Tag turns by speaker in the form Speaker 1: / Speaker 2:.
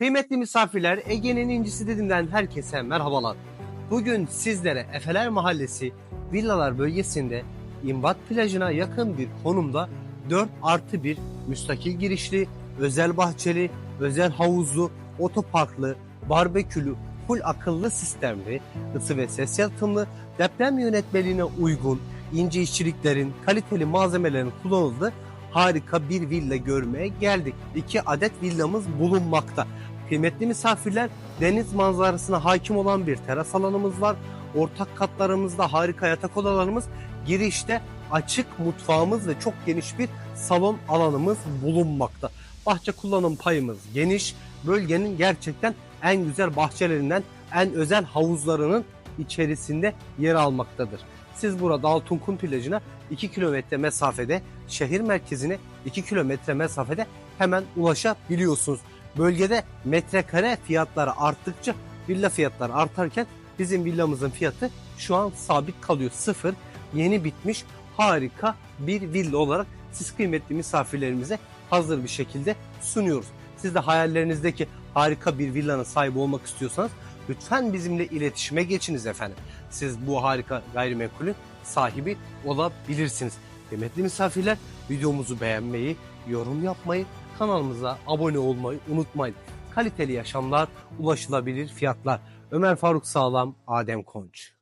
Speaker 1: Kıymetli misafirler, Ege'nin incisi dediğimden herkese merhabalar. Bugün sizlere Efeler Mahallesi Villalar bölgesinde İmbat plajına yakın bir konumda 4 artı 1 müstakil girişli, özel bahçeli, özel havuzlu, otoparklı, barbekülü, full akıllı sistemli, ısı ve ses yalıtımlı, deprem yönetmeliğine uygun, ince işçiliklerin, kaliteli malzemelerin kullanıldığı harika bir villa görmeye geldik. İki adet villamız bulunmakta. Kıymetli misafirler deniz manzarasına hakim olan bir teras alanımız var. Ortak katlarımızda harika yatak odalarımız, girişte açık mutfağımız ve çok geniş bir salon alanımız bulunmakta. Bahçe kullanım payımız geniş. Bölgenin gerçekten en güzel bahçelerinden, en özel havuzlarının içerisinde yer almaktadır. Siz burada Altunkum plajına 2 kilometre mesafede, şehir merkezine 2 kilometre mesafede hemen ulaşabiliyorsunuz. Bölgede metrekare fiyatları arttıkça villa fiyatları artarken bizim villamızın fiyatı şu an sabit kalıyor. Sıfır, yeni bitmiş harika bir villa olarak siz kıymetli misafirlerimize hazır bir şekilde sunuyoruz. Siz de hayallerinizdeki harika bir villanın sahibi olmak istiyorsanız lütfen bizimle iletişime geçiniz efendim. Siz bu harika gayrimenkulün sahibi olabilirsiniz. Kıymetli misafirler videomuzu beğenmeyi, yorum yapmayı, kanalımıza abone olmayı unutmayın. Kaliteli yaşamlar, ulaşılabilir fiyatlar. Ömer Faruk Sağlam, Adem Konç.